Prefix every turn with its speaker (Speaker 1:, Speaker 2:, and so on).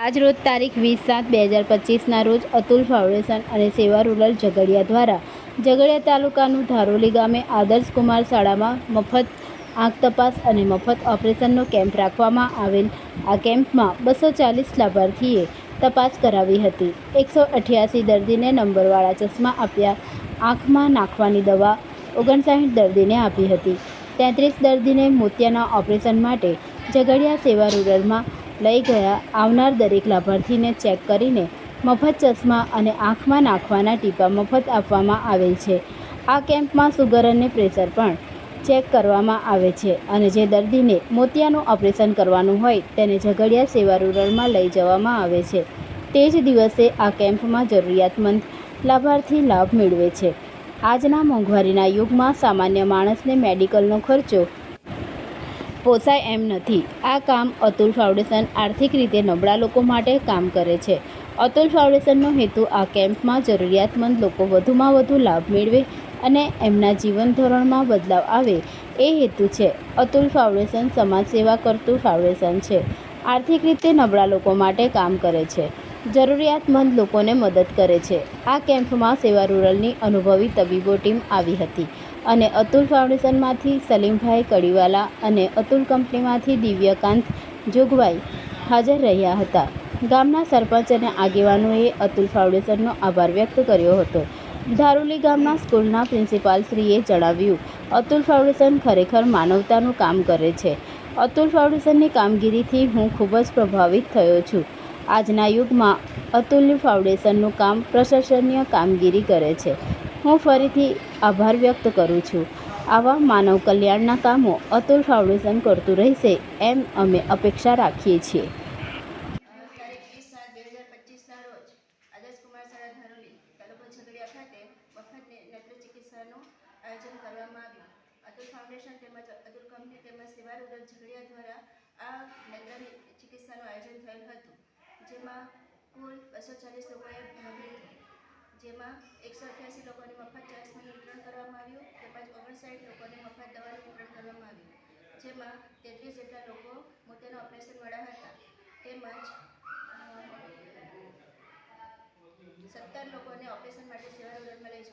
Speaker 1: આજ રોજ તારીખ વીસ સાત બે હજાર પચીસના રોજ અતુલ ફાઉન્ડેશન અને સેવા રૂરલ ઝઘડિયા દ્વારા ઝઘડિયા તાલુકાનું ધારોલી ગામે આદર્શ કુમાર શાળામાં મફત આંખ તપાસ અને મફત ઓપરેશનનો કેમ્પ રાખવામાં આવેલ. આ કેમ્પમાં બસો ચાલીસ લાભાર્થીએ તપાસ કરાવી હતી. એકસો અઠ્યાસી દર્દીને નંબરવાળા ચશ્મા આપ્યા. આંખમાં નાખવાની દવા ઓગણસાઠ દર્દીને આપી હતી. તેત્રીસ દર્દીને મોતિયાના ઓપરેશન માટે ઝઘડિયા સેવા રૂરલમાં લઈ ગયા. આવનાર દરેક લાભાર્થીને ચેક કરીને મફત ચશ્મા અને આંખમાં નાખવાના ટીપા મફત આપવામાં આવેલ છે. આ કેમ્પમાં સુગર અને પ્રેશર પણ ચેક કરવામાં આવે છે અને જે દર્દીને મોતિયાનું ઓપરેશન કરવાનું હોય તેને ઝઘડિયા સેવા રૂરલમાં લઈ જવામાં આવે છે. તે જ દિવસે આ કેમ્પમાં જરૂરિયાતમંદ લાભાર્થી લાભ મેળવે છે. આજના મોંઘવારીના યુગમાં સામાન્ય માણસને મેડિકલનો ખર્ચો પોસાય એમ નથી. આ કામ અતુલ ફાઉન્ડેશન આર્થિક રીતે નબળા લોકો માટે કામ કરે છે. અતુલ ફાઉન્ડેશનનો હેતુ આ કેમ્પમાં જરૂરિયાતમંદ લોકો વધુમાં વધુ લાભ મેળવે અને એમના જીવન ધોરણમાં બદલાવ આવે. એ હેતુ છે. અતુલ ફાઉન્ડેશન સમાજ સેવા કરતું ફાઉન્ડેશન છે. આર્થિક રીતે નબળા લોકો માટે કામ કરે છે. જરૂરિયાતમંદ લોકોને મદદ કરે છે. આ કેમ્પમાં સેવા રૂરલની અનુભવી તબીબો ટીમ આવી હતી. અને અતુલ ફાઉન્ડેશનમાંથી સલીમભાઈ કડીવાલા અને અતુલ કંપનીમાંથી દિવ્યકાંત જોગવાઈ હાજર રહ્યા હતા. ગામના સરપંચ અને આગેવાનોએ અતુલ ફાઉન્ડેશનનો આભાર વ્યક્ત કર્યો હતો. ધારુલી ગામના સ્કૂલના પ્રિન્સિપાલશ્રીએ જણાવ્યું, અતુલ ફાઉન્ડેશન ખરેખર માનવતાનું કામ કરે છે. અતુલ ફાઉન્ડેશનની કામગીરીથી હું ખૂબ જ પ્રભાવિત થયો છું. આજના યુગમાં અતુલ ફાઉન્ડેશનનું કામ પ્રશંસનીય કામગીરી કરે છે. હું ફરીથી આભાર વ્યક્ત કરું છું. આવા માનવ કલ્યાણના કામો અતુલ ફાઉન્ડેશન કરતું રહેશે એમ અમે અપેક્ષા રાખીએ છીએ.
Speaker 2: જેમાં કુલ બસો ચાલીસ લોકોએ ભાગ લીધો. એકસો અઠ્યાસી લોકોને મફત ચશ્માનું વિતરણ કરવામાં આવ્યું, તેમજ ઓગણસાઠ લોકોને મફત દવાનું વિતરણ કરવામાં આવ્યું, જેમાં તેત્રીસ જેટલા લોકો મોતિયાના ઓપરેશનવાળા હતા. તેમજ સત્તર લોકોને ઓપરેશન માટે સેવા રૂરલમાં લઈ